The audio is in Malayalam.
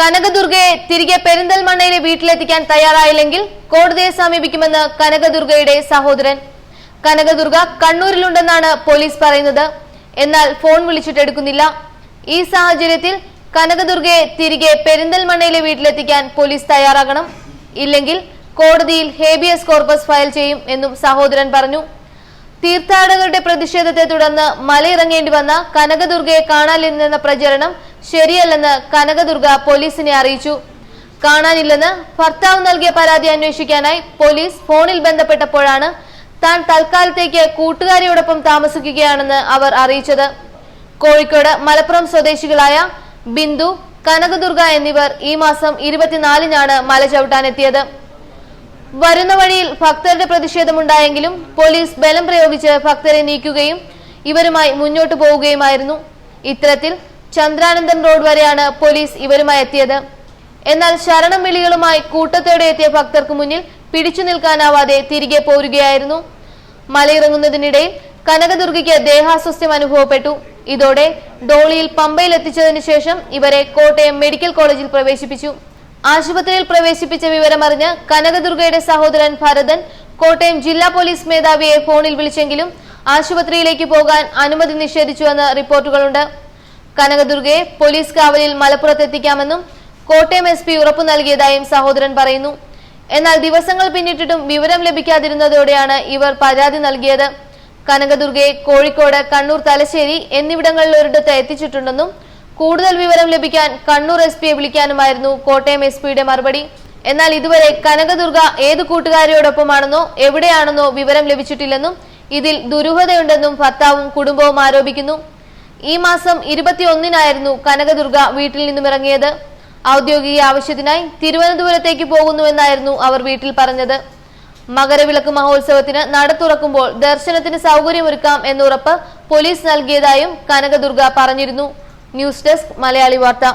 കനകദുർഗയെ തിരികെ പെരിന്തൽമണ്ണയിലെ വീട്ടിലെത്തിക്കാൻ തയ്യാറായില്ലെങ്കിൽ കോടതിയെ സമീപിക്കുമെന്ന് കനകദുർഗയുടെ സഹോദരൻ. കനകദുർഗ കണ്ണൂരിലുണ്ടെന്നാണ് പോലീസ് പറയുന്നത്. എന്നാൽ ഫോൺ വിളിച്ചിട്ടെടുക്കുന്നില്ല ഈ സാഹചര്യത്തിൽ കനകദുർഗയെ തിരികെ പെരിന്തൽമണ്ണയിലെ വീട്ടിലെത്തിക്കാൻ പോലീസ് തയ്യാറാകണം. ഇല്ലെങ്കിൽ കോടതിയിൽ ഹേബിയസ് കോർപ്പസ് ഫയൽ ചെയ്യും എന്നും സഹോദരൻ പറഞ്ഞു. തീർത്ഥാടകരുടെ പ്രതിഷേധത്തെ തുടർന്ന് മലയിറങ്ങേണ്ടി വന്ന കനകദുർഗയെ കാണാനില്ലെന്ന പ്രചരണം ശരിയല്ലെന്ന് കനകദുർഗ പോലീസിനെ അറിയിച്ചു. കാണാനില്ലെന്ന് ഭർത്താവ് നൽകിയ പരാതി അന്വേഷിക്കാനായി പോലീസ് ഫോണിൽ ബന്ധപ്പെട്ടപ്പോഴാണ് താൻ തൽക്കാലത്തേക്ക് കൂട്ടുകാരിയോടൊപ്പം താമസിക്കുകയാണെന്ന് അവർ അറിയിച്ചത്. കോഴിക്കോട് മലപ്പുറം സ്വദേശികളായ ബിന്ദു കനകദുർഗ എന്നിവർ ഈ മാസം ഇരുപത്തിനാലിനാണ് മല ചവിട്ടാനെത്തിയത് വരുന്ന വഴിയിൽ ഭക്തരുടെ പ്രതിഷേധമുണ്ടായെങ്കിലും പോലീസ് ബലം പ്രയോഗിച്ച് ഭക്തരെ നീക്കുകയും ഇവരുമായി മുന്നോട്ടു പോവുകയുമായിരുന്നു. ഇത്തരത്തിൽ ചന്ദ്രാനന്ദൻ റോഡ് വരെയാണ് പോലീസ് ഇവരുമായി എത്തിയത്. എന്നാൽ ശരണം വിളികളുമായി കൂട്ടത്തോടെ എത്തിയ ഭക്തർക്ക് മുന്നിൽ പിടിച്ചു നിൽക്കാനാവാതെ തിരികെ പോരുകയായിരുന്നു. മലയിറങ്ങുന്നതിനിടയിൽ കനകദുർഗയ്ക്ക് ദേഹാസ്വസ്ഥ്യം അനുഭവപ്പെട്ടു. ഇതോടെ ഡോളിയിൽ പമ്പയിൽ എത്തിച്ചതിനു ശേഷം ഇവരെ കോട്ടയം മെഡിക്കൽ കോളേജിൽ പ്രവേശിപ്പിച്ചു. ആശുപത്രിയിൽ പ്രവേശിപ്പിച്ച വിവരമറിഞ്ഞ് കനകദുർഗയുടെ സഹോദരൻ ഭരതൻ കോട്ടയം ജില്ലാ പോലീസ് മേധാവിയെ ഫോണിൽ വിളിച്ചെങ്കിലും ആശുപത്രിയിലേക്ക് പോകാൻ അനുമതി നിഷേധിച്ചുവെന്ന് റിപ്പോർട്ടുകളുണ്ട്. കനകദുർഗയെ പോലീസ് കാവലിൽ മലപ്പുറത്തെത്തിക്കാമെന്നും കോട്ടയം എസ് പി ഉറപ്പു നൽകിയതായും സഹോദരൻ പറയുന്നു. എന്നാൽ ദിവസങ്ങൾ പിന്നിട്ടിട്ടും വിവരം ലഭിക്കാതിരുന്നതോടെയാണ് ഇവർ പരാതി നൽകിയത്. കനകദുർഗയെ കോഴിക്കോട് കണ്ണൂർ തലശ്ശേരി എന്നിവിടങ്ങളിൽ ഒരിടത്ത് എത്തിച്ചിട്ടുണ്ടെന്നും കൂടുതൽ വിവരം ലഭിക്കാൻ കണ്ണൂർ എസ് പിയെ വിളിക്കാനുമായിരുന്നു കോട്ടയം എസ് പിയുടെ മറുപടി. എന്നാൽ ഇതുവരെ കനകദുർഗ ഏത് കൂട്ടുകാരിയോടൊപ്പമാണെന്നോ എവിടെയാണെന്നോ വിവരം ലഭിച്ചിട്ടില്ലെന്നും ഇതിൽ ദുരൂഹതയുണ്ടെന്നും ഭർത്താവും കുടുംബവും ആരോപിക്കുന്നു. ഈ മാസം ഇരുപത്തിയൊന്നിനായിരുന്നു കനകദുർഗ വീട്ടിൽ നിന്നും ഇറങ്ങിയത്. ഔദ്യോഗിക ആവശ്യത്തിനായി തിരുവനന്തപുരത്തേക്ക് പോകുന്നുവെന്നായിരുന്നു അവർ വീട്ടിൽ പറഞ്ഞത്. മകരവിളക്ക് മഹോത്സവത്തിന് നട തുറക്കുമ്പോൾ ദർശനത്തിന് സൗകര്യമൊരുക്കാം എന്നുറപ്പ് പോലീസ് നൽകിയതായും കനകദുർഗ പറഞ്ഞിരുന്നു. ന്യൂസ് ഡെസ്ക് മലയാളി വാർത്ത.